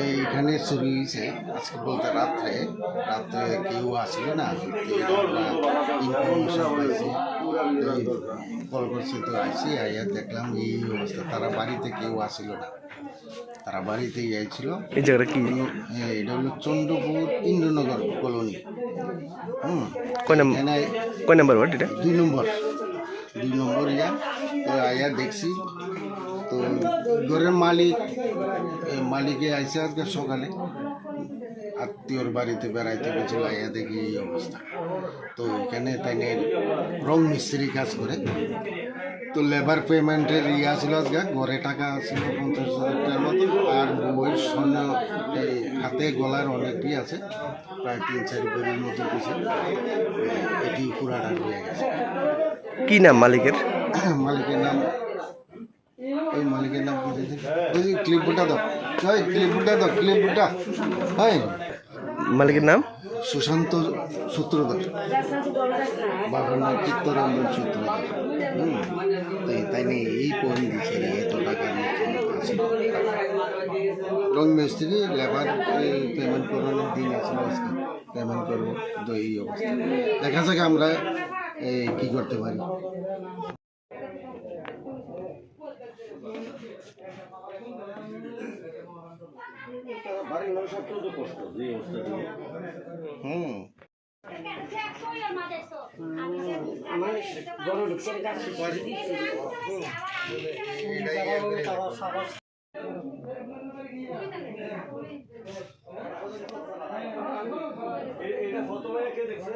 এইখানে চুরি হয়েছে। আজকে বলতে রাত্রে রাত্রে কেউ আসিল না কল করছে তো আইসি আইয়া দেখলাম এই অবস্থা তারা বাড়িতে কেউ আসিল না। তারা বাড়িতেই আইছিল। এই জায়গাটা কি? এটা হলো চন্দ্রপুর ইন্দ্রনগর কলোনি। হুম? কয় নাম্বার এখানে কয় নাম্বার ওয়ার্ড এটা? দুই নম্বর। দুই নম্বর ইয়া। তো আইয়া দেখছি তো ঘরের মালিক মালিকে আইসে আজকে সকালে। আত্মীয়র বাড়িতে বেড়াইতে গেছিল আয়া দেখি এই অবস্থা। তো এখানে তাই রং মিস্ত্রি কাজ করে। তো লেবার পেমেন্টের ইয়া ছিল আজকে ঘরে টাকা ছিল পঞ্চাশ হাজার টাকার মতো। আর বইয়ের স্বর্ণ এই হাতে গলার অনেকটি আছে প্রায় তিন চার বইয়ের মতো কিছু। এটি পুরাটা হয়ে গেছে। কি নাম মালিকের? মালিকের নাম ওই মালিকের নাম? ওই যে ক্লিপটা দাও। ওই ক্লিপটা দাও ক্লিপটা হ্যাঁ মালিকের নাম? সুশান্ত সূত্রধর। বাবার নাম চিত্তরঞ্জন সূত্রধর। হুম। তো এই- তাই নিয়ে এই পয়েন্ট দিয়েছে রে, এত টাকার রং মিস্ত্রি লেবার পেমেন্ট করানোর দিন আছে আজকে? পেমেন্ট করব তো এই অবস্থা। দেখা যাক আমরা এই, কি করতে পারি। বাড়ির মানুষ তো কষ্ট যে অবস্থা হুম। এটা কত কে দেখছে